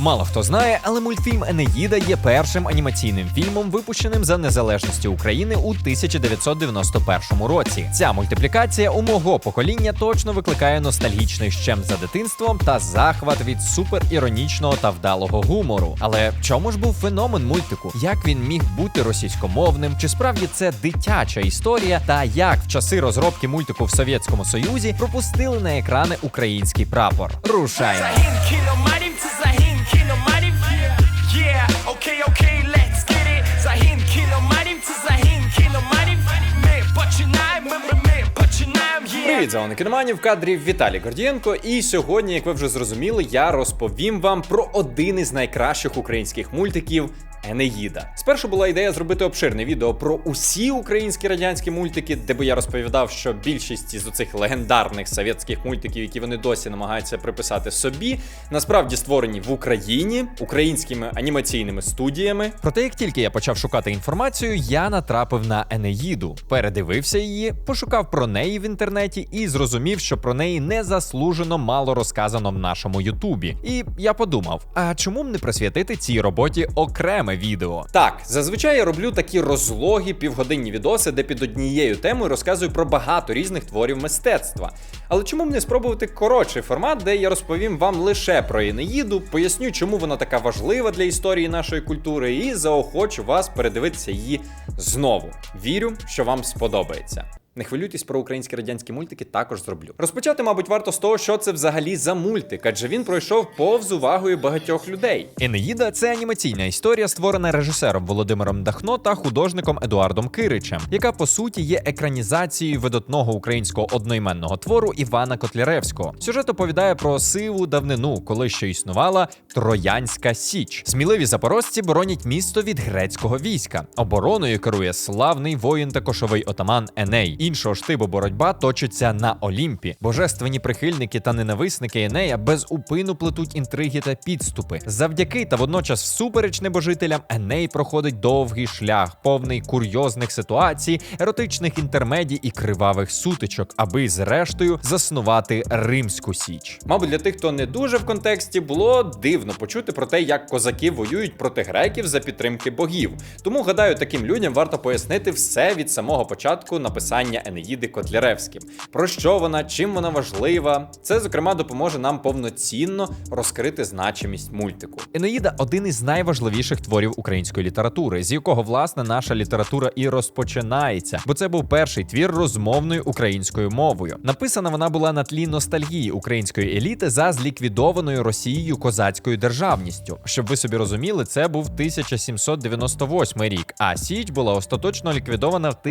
Мало хто знає, але мультфільм Енеїда є першим анімаційним фільмом, випущеним за незалежності України у 1991 році. Ця мультиплікація у мого покоління точно викликає ностальгічний щем за дитинством та захват від суперіронічного та вдалого гумору. Але в чому ж був феномен мультику? Як він міг бути російськомовним? Чи справді це дитяча історія? Та як в часи розробки мультику в Совєтському Союзі пропустили на екрани український прапор? Рушаємо! Привіт, зони кіноманів, в кадрі Віталій Гордієнко. І сьогодні, як ви вже зрозуміли, я розповім вам про один із найкращих українських мультиків. Енеїда. Спершу була ідея зробити обширне відео про усі українські радянські мультики, де би я розповідав, що більшість із оцих легендарних совєтських мультиків, які вони досі намагаються приписати собі, насправді створені в Україні українськими анімаційними студіями. Проте, як тільки я почав шукати інформацію, я натрапив на Енеїду, передивився її, пошукав про неї в інтернеті і зрозумів, що про неї незаслужено мало розказано в нашому Ютубі. І я подумав: а чому б не присвятити цій роботі окреме відео? Так, зазвичай я роблю такі розлогі півгодинні відоси, де під однією темою розказую про багато різних творів мистецтва. Але чому б не спробувати коротший формат, де я розповім вам лише про Енеїду, поясню, чому вона така важлива для історії нашої культури, і заохочу вас передивитися її знову. Вірю, що вам сподобається. Не хвилюйтесь про українські радянські мультики, також зроблю. Розпочати, мабуть, варто з того, що це взагалі за мультик, адже він пройшов повз увагою багатьох людей. Енеїда це анімаційна історія, створена режисером Володимиром Дахно та художником Едуардом Киричем, яка по суті є екранізацією видатного українського одноіменного твору Івана Котляревського. Сюжет оповідає про сиву давнину, коли ще існувала Троянська Січ. Сміливі запорожці боронять місто від грецького війська. Обороною керує славний воїн та кошовий отаман Еней. Іншого штибу боротьба точиться на Олімпі. Божественні прихильники та ненависники Енея без упину плетуть інтриги та підступи. Завдяки та водночас всупереч небожителям Еней проходить довгий шлях, повний курйозних ситуацій, еротичних інтермедій і кривавих сутичок, аби зрештою заснувати Римську Січ. Мабуть, для тих, хто не дуже в контексті, було дивно почути про те, як козаки воюють проти греків за підтримки богів. Тому гадаю, таким людям варто пояснити все від самого початку написання Енеїди Котляревським. Про що вона, чим вона важлива. Це, зокрема, допоможе нам повноцінно розкрити значимість мультику. Енеїда один із найважливіших творів української літератури, з якого власне наша література і розпочинається, бо це був перший твір розмовною українською мовою. Написана вона була на тлі ностальгії української еліти за зліквідованою Росією козацькою державністю. Щоб ви собі розуміли, це був 1798 рік, а Січ була остаточно ліквідована в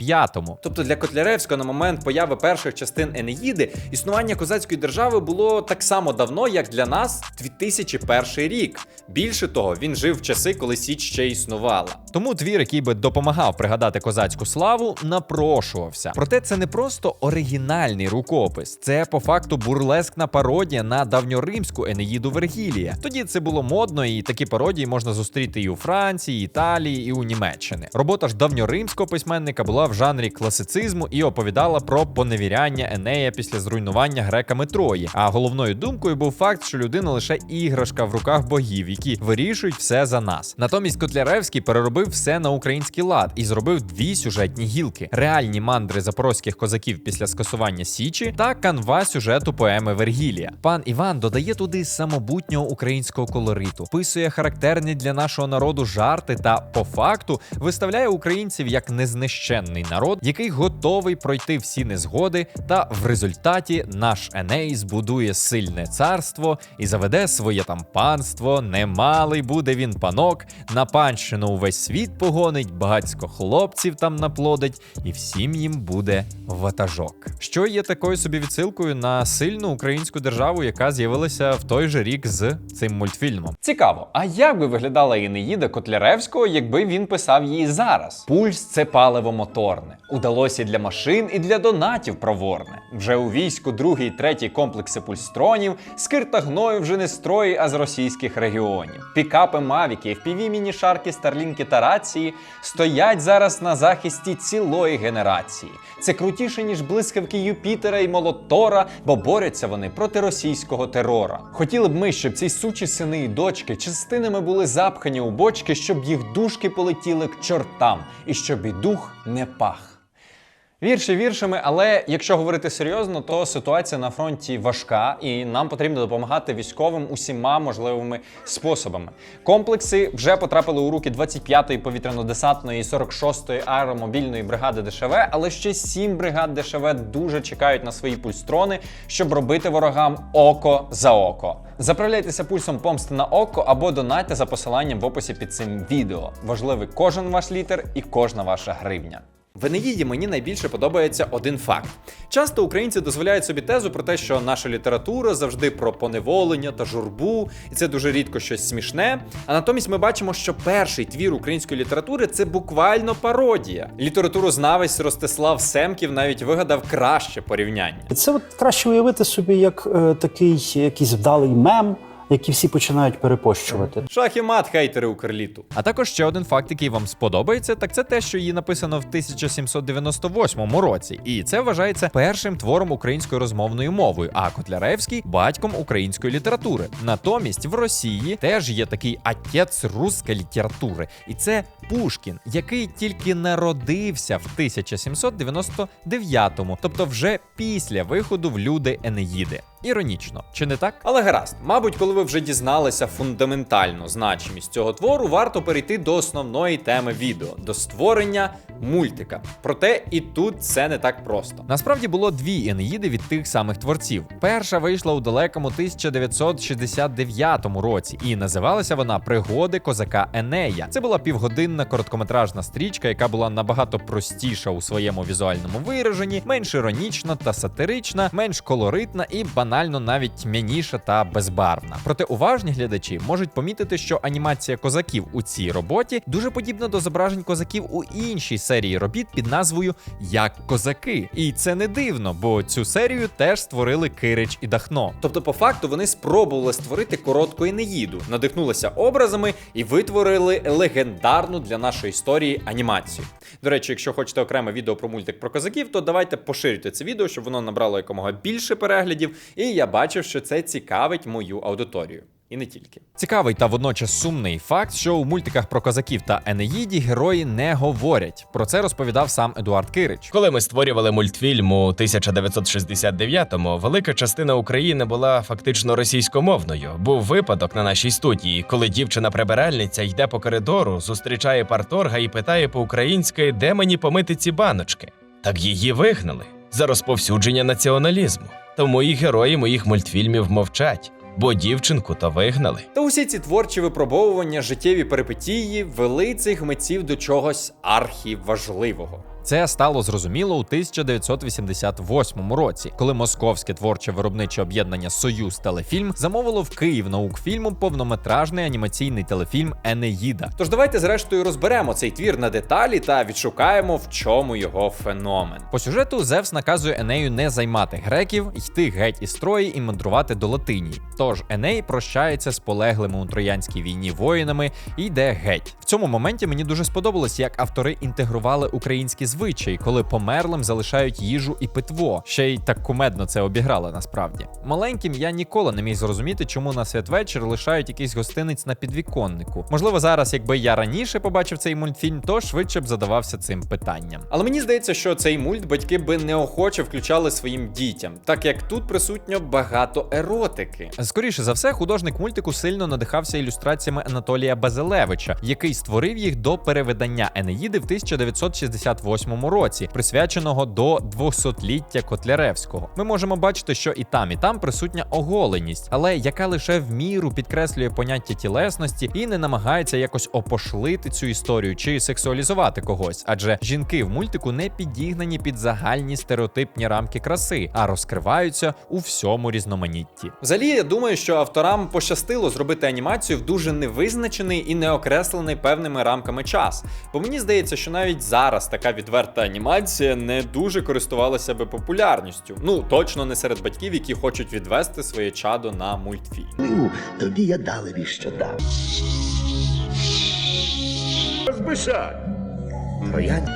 1775-му. Тобто для Котляревського на момент появи перших частин Енеїди існування козацької держави було так само давно, як для нас 2001 рік. Більше того, він жив в часи, коли Січ ще існувала. Тому твір, який би допомагав пригадати козацьку славу, напрошувався. Проте це не просто оригінальний рукопис, це по факту бурлескна пародія на давньоримську Енеїду Вергілія. Тоді це було модно, і такі пародії можна зустріти і у Франції, Італії, і у Німеччини. Робота ж давньоримського письменника була в жанрі класицизму і оповідала про поневіряння Енея після зруйнування греками Трої. А головною думкою був факт, що людина лише іграшка в руках богів, які вирішують все за нас. Натомість Котляревський переробив все на український лад і зробив дві сюжетні гілки: реальні мандри запорозьких козаків після скасування Січі та канва сюжету поеми Вергілія. Пан Іван додає туди самобутнього українського колориту, писує характерні для нашого народу жарти та по факту виставляє українців як незнищенний народ, який готовий пройти всі незгоди, та в результаті наш Еней збудує сильне царство і заведе своє там панство. Немалий буде він панок, на панщину увесь світ погонить, багацько хлопців там наплодить, і всім їм буде ватажок. Що є такою собі відсилкою на сильну українську державу, яка з'явилася в той же рік з цим мультфільмом. Цікаво, а як би виглядала Інеїда Котляревського, якби він писав її зараз? Пульс це паливо мотора. Проворне. Удалося і для машин, і для донатів проворне. Вже у війську другий третій комплекси пульстронів, скир та гною вже не строї, а з російських регіонів. Пікапи Мавіки, FPV міні-шарки, старлінки та рації стоять зараз на захисті цілої генерації. Це крутіше, ніж блискавки Юпітера і Молотора, бо борються вони проти російського терора. Хотіли б ми, щоб ці сучі сини і дочки частинами були запхані у бочки, щоб їх душки полетіли к чортам, і щоб і дух не пах. Вірші віршами, але якщо говорити серйозно, то ситуація на фронті важка, і нам потрібно допомагати військовим усіма можливими способами. Комплекси вже потрапили у руки 25-ї повітряно-десантної і 46-ї аеромобільної бригади ДШВ, але ще сім бригад ДШВ дуже чекають на свої пульстрони, щоб робити ворогам око за око. Заправляйтеся пульсом помсти на око або донайте за посиланням в описі під цим відео. Важливий кожен ваш літер і кожна ваша гривня. В Енеїді мені найбільше подобається один факт. Часто українці дозволяють собі тезу про те, що наша література завжди про поневолення та журбу, і це дуже рідко щось смішне. А натомість ми бачимо, що перший твір української літератури це буквально пародія. Літературознавець Ростислав Семків навіть вигадав краще порівняння. Це от краще уявити собі як е, такий якийсь вдалий мем, який всі починають перепощувати. Шах і мат, хейтери Укрліту. А також ще один факт, який вам сподобається, так це те, що її написано в 1798 році, і це вважається першим твором українською розмовною мовою. А Котляревський батьком української літератури. Натомість в Росії теж є такий отець руської літератури, і це Пушкін, який тільки народився в 1799-му, тобто вже після виходу в люди Енеїди. Іронічно, чи не так? Але гаразд, мабуть, коли ви вже дізналися фундаментальну значимість цього твору, варто перейти до основної теми відео до створення мультика. Проте і тут це не так просто. Насправді було дві Енеїди від тих самих творців. Перша вийшла у далекому 1969 році, і називалася вона Пригоди козака Енея. Це була півгодинна короткометражна стрічка, яка була набагато простіша у своєму візуальному вираженні, менш іронічна та сатирична, менш колоритна і банально навіть тьмяніша та безбарвна. Проте уважні глядачі можуть помітити, що анімація козаків у цій роботі дуже подібна до зображень козаків у іншій серії робіт під назвою Як козаки. І це не дивно, бо цю серію теж створили Кирич і Дахно. Тобто, по факту, вони спробували створити коротку Енеїду, надихнулися образами і витворили легендарну для нашої історії анімацію. До речі, якщо хочете окреме відео про мультик про козаків, то давайте поширюйте це відео, щоб воно набрало якомога більше переглядів, і я бачив, що це цікавить мою аудиторію. І не тільки цікавий та водночас сумний факт, що у мультиках про козаків та Енеїді герої не говорять. Про це розповідав сам Едуард Кирич. Коли ми створювали мультфільм у 1969-му, велика частина України була фактично російськомовною. Був випадок на нашій студії, коли дівчина-прибиральниця йде по коридору, зустрічає парторга і питає по-українськи, де мені помити ці баночки. Так її вигнали за розповсюдження націоналізму. Тому і герої моїх мультфільмів мовчать, бо дівчинку то вигнали. Та усі ці творчі випробовування, життєві перипетії вели цих митців до чогось архіважливого. Це стало зрозуміло у 1988 році, коли московське творче виробниче об'єднання Союз Телефільм замовило в Київ наукфільмом повнометражний анімаційний телефільм Енеїда. Тож давайте зрештою розберемо цей твір на деталі та відшукаємо, в чому його феномен. По сюжету Зевс наказує Енею не займати греків, йти геть із Трої і мандрувати до Латинії. Тож Еней прощається з полеглими у троянській війні воїнами і йде геть. В цьому моменті мені дуже сподобалось, як автори інтегрували українські звичаї, коли померлим залишають їжу і питво. Ще й так кумедно це обіграли насправді. Маленьким я ніколи не міг зрозуміти, чому на святвечір лишають якийсь гостиниць на підвіконнику. Можливо, зараз, якби я раніше побачив цей мультфільм, то швидше б задавався цим питанням. Але мені здається, що цей мульт батьки би неохоче включали своїм дітям, так як тут присутньо багато еротики. Скоріше за все, художник мультику сильно надихався ілюстраціями Анатолія Базилевича, який створив їх до перевидання Енеїди в 1968 році, присвяченого до 200-ліття Котляревського. Ми можемо бачити, що і там, і там присутня оголеність, але яка лише в міру підкреслює поняття тілесності і не намагається якось опошлити цю історію чи сексуалізувати когось, адже жінки в мультику не підігнані під загальні стереотипні рамки краси, а розкриваються у всьому різноманітті. Взагалі, я думаю, що авторам пощастило зробити анімацію в дуже невизначений і неокреслений певними рамками час. Бо мені здається, що навіть зараз така відверта відверта анімація не дуже користувалася би популярністю. Ну точно не серед батьків, які хочуть відвести своє чадо на мультфільм. Ну, тобі я дали що дам. Розбишай. Троян.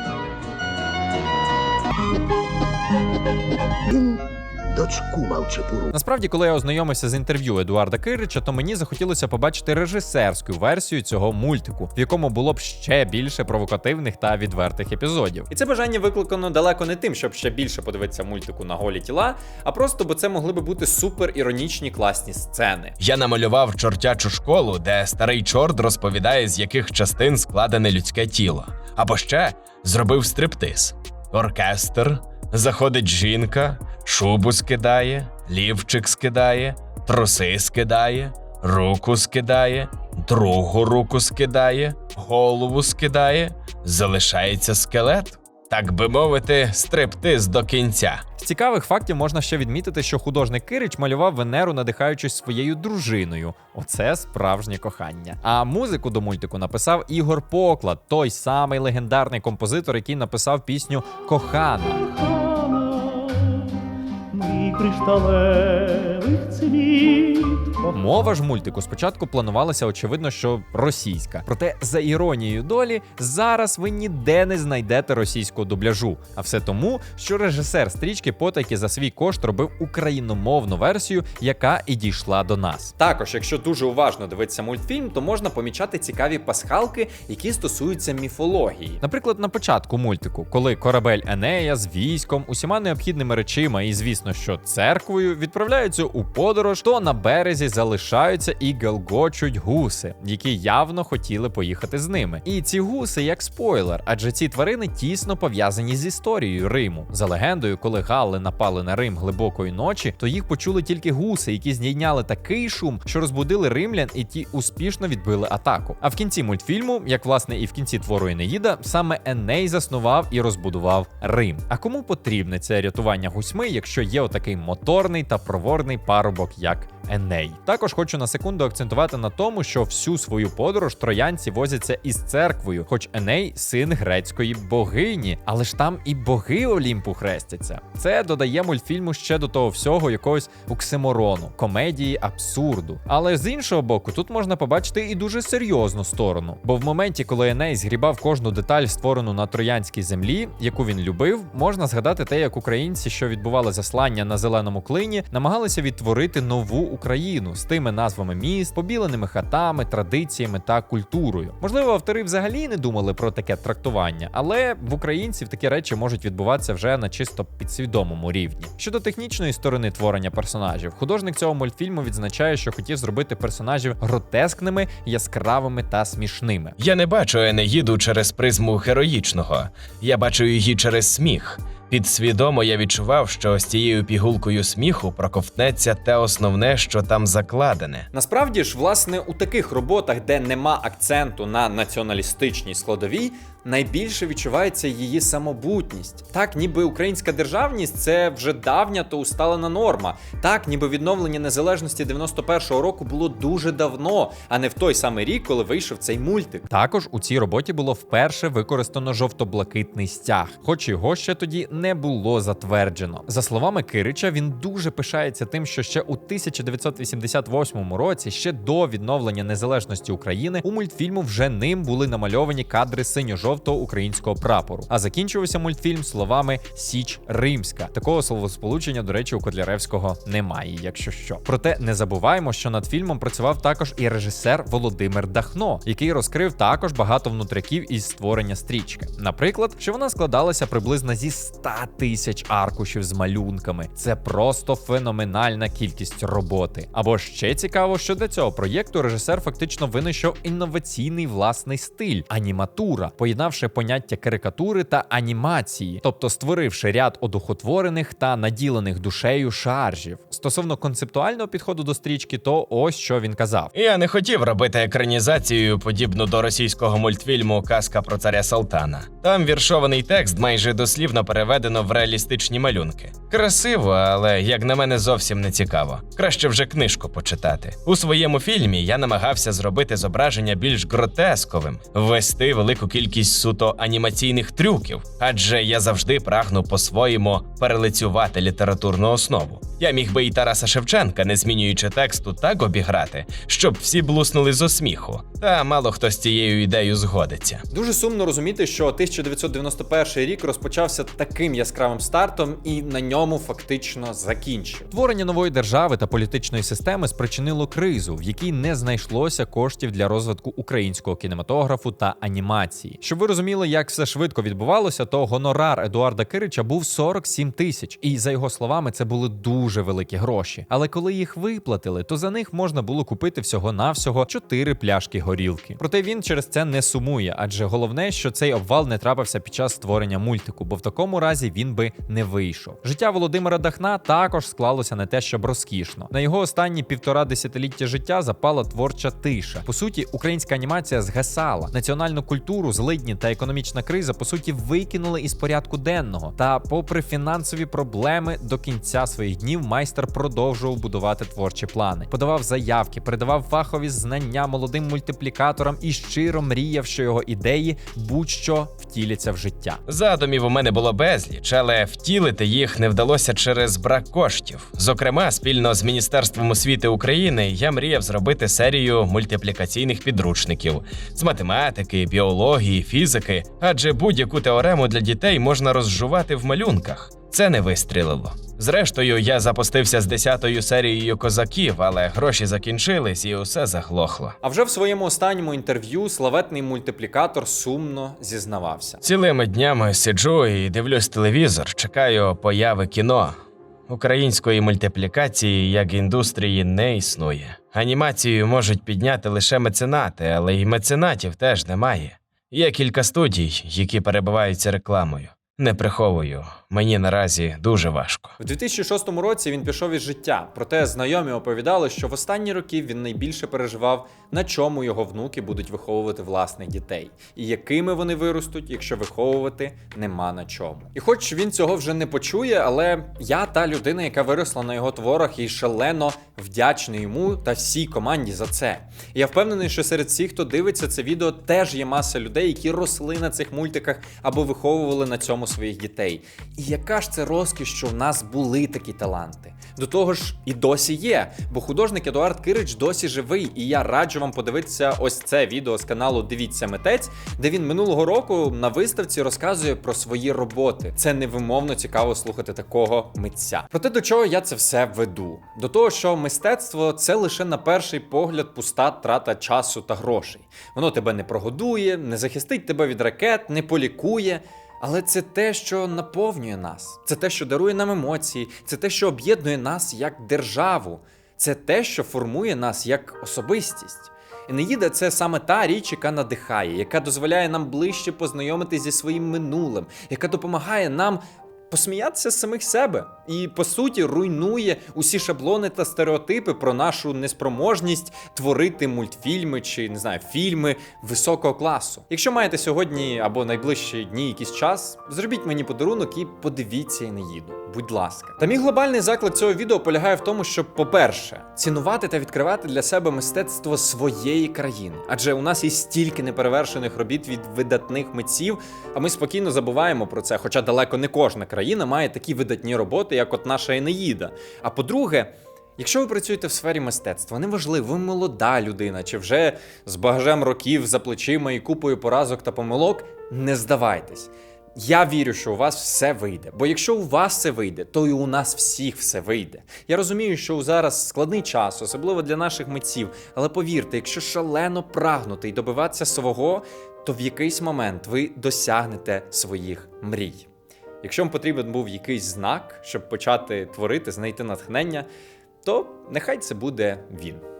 Дочку мав чепуру. Насправді, коли я ознайомився з інтерв'ю Едуарда Кирича, то мені захотілося побачити режисерську версію цього мультику, в якому було б ще більше провокативних та відвертих епізодів. І це бажання викликано далеко не тим, щоб ще більше подивитися мультику на голі тіла, а просто бо це могли би бути супер іронічні класні сцени. Я намалював чортячу школу, де старий чорт розповідає, з яких частин складене людське тіло. Або ще зробив стриптиз. Оркестр, заходить жінка, шубу скидає, лівчик скидає, труси скидає, руку скидає, другу руку скидає, голову скидає, залишається скелет. Так би мовити, стриптиз до кінця. З цікавих фактів можна ще відмітити, що художник Кирич малював Венеру, надихаючись своєю дружиною. Оце справжнє кохання. А музику до мультику написав Ігор Поклад, той самий легендарний композитор, який написав пісню Кохана. Кришталевих цвіт. Мова ж мультику спочатку планувалася, очевидно, що російська. Проте, за іронією долі, зараз ви ніде не знайдете російського дубляжу. А все тому, що режисер стрічки потайки за свій кошт робив україномовну версію, яка і дійшла до нас. Також, якщо дуже уважно дивитися мультфільм, то можна помічати цікаві пасхалки, які стосуються міфології. Наприклад, на початку мультику, коли корабель Енея з військом, усіма необхідними речима і, звісно, що церквою відправляються у подорож, то на березі залишаються і галгочуть гуси, які явно хотіли поїхати з ними. І ці гуси як спойлер, адже ці тварини тісно пов'язані з історією Риму. За легендою, коли галли напали на Рим глибокої ночі, то їх почули тільки гуси, які здійняли такий шум, що розбудили римлян, і ті успішно відбили атаку. А в кінці мультфільму, як власне і в кінці твору Енеїда, саме Еней заснував і розбудував Рим. А кому потрібне це рятування гусьми, якщо є отакий моторний та проворний парубок, як Еней. Також хочу на секунду акцентувати на тому, що всю свою подорож троянці возяться із церквою, хоч Еней син грецької богині, але ж там і боги Олімпу хрестяться. Це додає мультфільму ще до того всього якогось оксиморону, комедії абсурду. Але з іншого боку, тут можна побачити і дуже серйозну сторону. Бо в моменті, коли Еней згрібав кожну деталь, створену на троянській землі, яку він любив, можна згадати те, як українці, що відбували заслання на зеленому клині, намагалися відтворити нову Україну з тими назвами міст, побіленими хатами, традиціями та культурою. Можливо, автори взагалі не думали про таке трактування, але в українців такі речі можуть відбуватися вже на чисто підсвідомому рівні. Щодо технічної сторони творення персонажів, художник цього мультфільму відзначає, що хотів зробити персонажів гротескними, яскравими та смішними. Я не бачу Енеїду через призму героїчного, я бачу її через сміх. Підсвідомо я відчував, що з цією пігулкою сміху проковтнеться те основне, що там закладене. Насправді ж, власне, у таких роботах, де нема акценту на націоналістичній складовій, найбільше відчувається її самобутність. Так, ніби українська державність це вже давня та усталена норма. Так, ніби відновлення незалежності 91-го року було дуже давно, а не в той самий рік, коли вийшов цей мультик. Також у цій роботі було вперше використано жовто-блакитний стяг, хоч його ще тоді не було затверджено. За словами Кирича, він дуже пишається тим, що ще у 1988 році, ще до відновлення незалежності України, у мультфільму вже ним були намальовані кадри синьо-жовтого українського прапору. А закінчувався мультфільм словами Січ Римська. Такого словосполучення, до речі, у Котляревського немає, якщо що. Проте не забуваємо, що над фільмом працював також і режисер Володимир Дахно, який розкрив також багато внутряків із створення стрічки. Наприклад, що вона складалася приблизно зі 100 тисяч аркушів з малюнками. Це просто феноменальна кількість роботи. Або ще цікаво, що для цього проєкту режисер фактично винайшов інноваційний власний стиль аніматура, поєднавши поняття карикатури та анімації, тобто створивши ряд одухотворених та наділених душею шаржів. Стосовно концептуального підходу до стрічки, то ось що він казав. Я не хотів робити екранізацію, подібну до російського мультфільму Казка про царя Салтана. Там віршований текст майже дослівно переведено в реалістичні малюнки. Красиво, але як на мене зовсім не цікаво. Краще вже книжку почитати. У своєму фільмі я намагався зробити зображення більш гротесковим, ввести велику кількість суто анімаційних трюків, адже я завжди прагну по-своєму перелицювати літературну основу. Я міг би і Тараса Шевченка, не змінюючи тексту, так обіграти, щоб всі блуснули з осміху. Та мало хто з цією ідеєю згодиться. Дуже сумно розуміти, що 1991 рік розпочався таким яскравим стартом і на ньому фактично закінчив. Творення нової держави та політичної системи спричинило кризу, в якій не знайшлося коштів для розвитку українського кінематографу та анімації. Щоб ви розуміли, як все швидко відбувалося, то гонорар Едуарда Кирича був 47 тисяч, і за його словами, це були дуже великі гроші. Але коли їх виплатили, то за них можна було купити всього навсього 4 пляшки горілки. Проте він через це не сумує, адже головне, що цей обвал не трапився під час створення мультику, бо в такому разі він би не вийшов. Життя Володимира Дахна також склалося не те, щоб розкішно. На його останні півтора десятиліття життя запала творча тиша. По суті, українська анімація згасала. Національну культуру, злидні та економічна криза по суті викинули із порядку денного. Та, попри фінансові проблеми, до кінця своїх днів майстер продовжував будувати творчі плани, подавав заявки, передавав фахові знання молодим мультиплікаторам і щиро мріяв, що його ідеї будь-що втіляться в життя. Задумів у мене було безліч, але втілити їх не вдалося через брак коштів. Зокрема, спільно з Міністерством освіти України я мріяв зробити серію мультиплікаційних підручників з математики, біології, фізики, адже будь-яку теорему для дітей можна розжувати в малюнках. Це не вистрілило. Зрештою, я запустився з десятою серією козаків, але гроші закінчились і усе заглохло. А вже в своєму останньому інтерв'ю славетний мультиплікатор сумно зізнавався. Цілими днями сиджу і дивлюсь телевізор, чекаю появи кіно. Української мультиплікації як індустрії не існує. Анімацію можуть підняти лише меценати, але й меценатів теж немає. Є кілька студій, які перебиваються рекламою. Не приховую, мені наразі дуже важко. У 2006 році він пішов із життя. Проте знайомі оповідали, що в останні роки він найбільше переживав, на чому його внуки будуть виховувати власних дітей, і якими вони виростуть, якщо виховувати нема на чому. І хоч він цього вже не почує, але я та людина, яка виросла на його творах, і шалено вдячний йому та всій команді за це. І я впевнений, що серед всіх, хто дивиться це відео, теж є маса людей, які росли на цих мультиках або виховували на цьому своїх дітей. І яка ж це розкіш, що в нас були такі таланти. До того ж, і досі є, бо художник Едуард Кирич досі живий, і я раджу вам подивитися ось це відео з каналу Дивіться митець, де він минулого року на виставці розказує про свої роботи. Це невимовно цікаво слухати такого митця. Проте до чого я це все веду? До того, що мистецтво це лише на перший погляд пуста трата часу та грошей. Воно тебе не прогодує, не захистить тебе від ракет, не полікує. Але це те, що наповнює нас, це те, що дарує нам емоції, це те, що об'єднує нас як державу, це те, що формує нас як особистість. Енеїда це саме та річ, яка надихає, яка дозволяє нам ближче познайомитися зі своїм минулим, яка допомагає нам посміятися з самих себе і по суті руйнує усі шаблони та стереотипи про нашу неспроможність творити мультфільми чи не знаю фільми високого класу. Якщо маєте сьогодні або найближчі дні якийсь час, зробіть мені подарунок і подивіться Енеїду. Будь ласка. Та мій глобальний заклик цього відео полягає в тому, щоб, по-перше, цінувати та відкривати для себе мистецтво своєї країни. Адже у нас є стільки неперевершених робіт від видатних митців, а ми спокійно забуваємо про це. Хоча далеко не кожна країна має такі видатні роботи, як от наша Енеїда. А по-друге, Якщо ви працюєте в сфері мистецтва, неважливо, ви молода людина чи вже з багажем років за плечима і купою поразок та помилок, не здавайтесь. Я вірю, що у вас все вийде. Бо якщо у вас все вийде, то і у нас всіх все вийде. Я розумію, що зараз складний час, особливо для наших митців. Але повірте, якщо шалено прагнути і добиватися свого, то в якийсь момент ви досягнете своїх мрій. Якщо вам потрібен був якийсь знак, щоб почати творити, знайти натхнення, то нехай це буде він.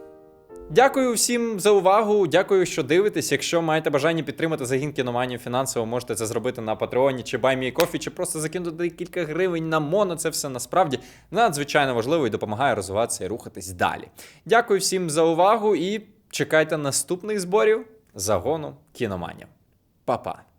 Дякую всім за увагу. Дякую, що дивитесь. Якщо маєте бажання підтримати загін кіноманів фінансово, можете це зробити на Патреоні чи BuyMeACoffee, чи просто закинути кілька гривень на моно. Це все насправді надзвичайно важливо і допомагає розвиватися і рухатись далі. Дякую всім за увагу і чекайте наступних зборів загону кіноманів. Па-па!